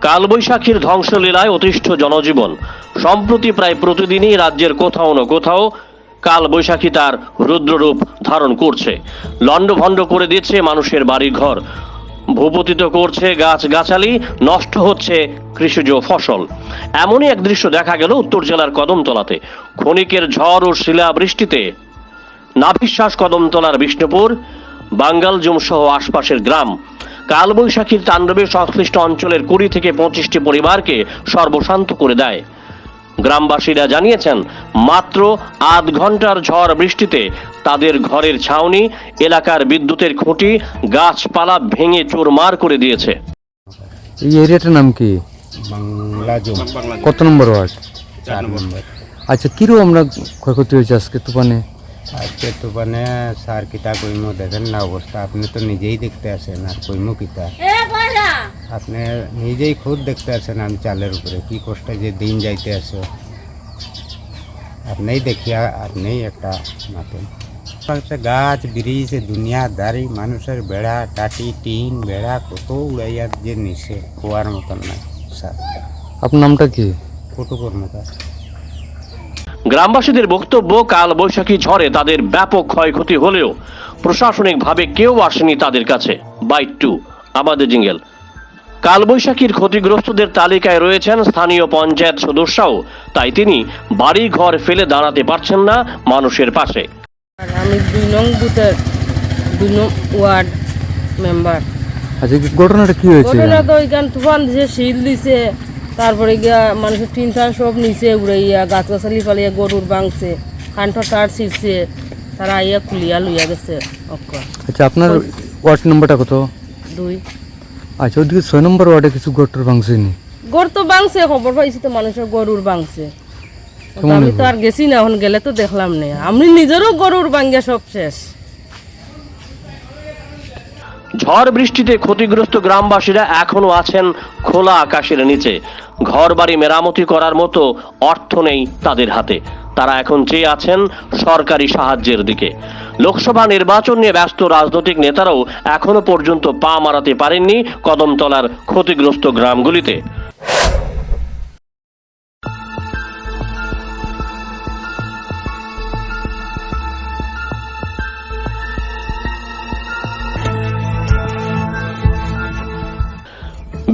কালবৈশাখীর ধ্বংসলীলায় অতিষ্ঠ জনজীবন। সম্প্রতি প্রায় প্রতিদিনই রাজ্যের কোথাও না কোথাও কালবৈশাখী তার রুদ্ররূপ ধারণ করছে। লণ্ডভণ্ড করে দিচ্ছে মানুষের বাড়িঘর। ভূপতিত করছে গাছ গাছালি নষ্ট হচ্ছে কৃষিজ ফসল। এমনই এক দৃশ্য দেখা গেল উত্তর জেলার কদমতলাতে। ক্ষণিকের ঝড় ও শিলাবৃষ্টিতে নাভিশ্বাস কদমতলার বিষ্ণুপুর, বাঙ্গালজুম সহ আশপাশের গ্রাম। কালবৈশাখীর তাণ্ডবে সংশ্লিষ্ট অঞ্চলের কুড়ি থেকে পঁচিশটি পরিবারকে সর্বশান্ত করে দেয়। গ্রামবাসীরা জানিয়েছেন মাত্র আধ ঘণ্টার ঝড় বৃষ্টিতে তাদের ঘরের ছাউনি এলাকার বিদ্যুতের খুঁটি গাছপালা ভেঙে চুরমার করে দিয়েছে। এই এরিয়াটার নাম কি? কত নম্বর ওয়ার্ড? আচ্ছা কিরও আমরা ক্ষয়ক্ষতি হয়েছে আজকে তুফানে? আজকে তো মানে স্যার কিতা কইমো দেখেন না অবস্থা আপনি তো নিজেই দেখতে আসেন আর কইমো কিতা আপনি নিজেই খুদ দেখতে আসেন আমি চালের উপরে কি কষ্টে যে দিন যাইতে আছে আপনিই দেখিয়া আপনিই একটা মাতেন হচ্ছে গাছ ব্রিজ দুনিয়াদারি মানুষের বেড়া টাটি টিন বেড়া কত উড়াইয়া যে নিছে খোয়ার মতন নাই স্যার আপনার নামটা কি ফটো কর্মকার গ্রামবাসীদের বক্তব্য কাল বৈশাখী ঝড়ে তাদের ব্যাপক ক্ষয়ক্ষতি হলেও প্রশাসনিকভাবে কেউ আসেনি তাদের কাছে। বাইট টু আমাদের জিঙ্গেল। কালবৈশাখীর ক্ষতিগ্রস্তদের তালিকায় রয়েছেন স্থানীয় পঞ্চায়েত সদস্যও তাই তিনি বাড়ি ঘর ফেলে দাঁড়াতে পারছেন না মানুষের পাশে। আমি দুই নং বুথের দুই নং ওয়ার্ড মেম্বার। আচ্ছা ঘটনাটা কি হয়েছে ঘটনা তো ওইখান তুফান দিছে শিল দিছে তারপরে গিয়া মানুষের টিন টান সব নিচে উড়াইয়া গাছ গাছালি ফালিয়া গরুর বাংছে কান্ঠ টার ছিঁড়ছে তারা আইয়া খুলিয়া লইয়া গেছে আচ্ছা আপনার ওয়ার্ড নম্বরটা কত? দুই। আচ্ছা ওদিকে ছয় নম্বর ওয়ার্ডে কিছু গটর ভাঙছেনি গরু তো বাংছে খবর পাইছি তো মানুষের গরুর বাংছে। আমি তো আর গেছি না এখন গেলে তো দেখলাম না। আমি নিজেরও গরুর বাঙ্গিয়া সব শেষ। ঝড় বৃষ্টিতে ক্ষতিগ্রস্ত গ্রামবাসীরা এখনও আছেন খোলা আকাশের নিচে। ঘর বাড়ি মেরামতি করার মতো অর্থ নেই তাদের হাতে। তারা এখন চেয়ে আছেন সরকারি সাহায্যের দিকে। লোকসভা নির্বাচন নিয়ে ব্যস্ত রাজনৈতিক নেতারাও এখনও পর্যন্ত পা মারাতে পারেননি কদমতলার ক্ষতিগ্রস্ত গ্রামগুলিতে।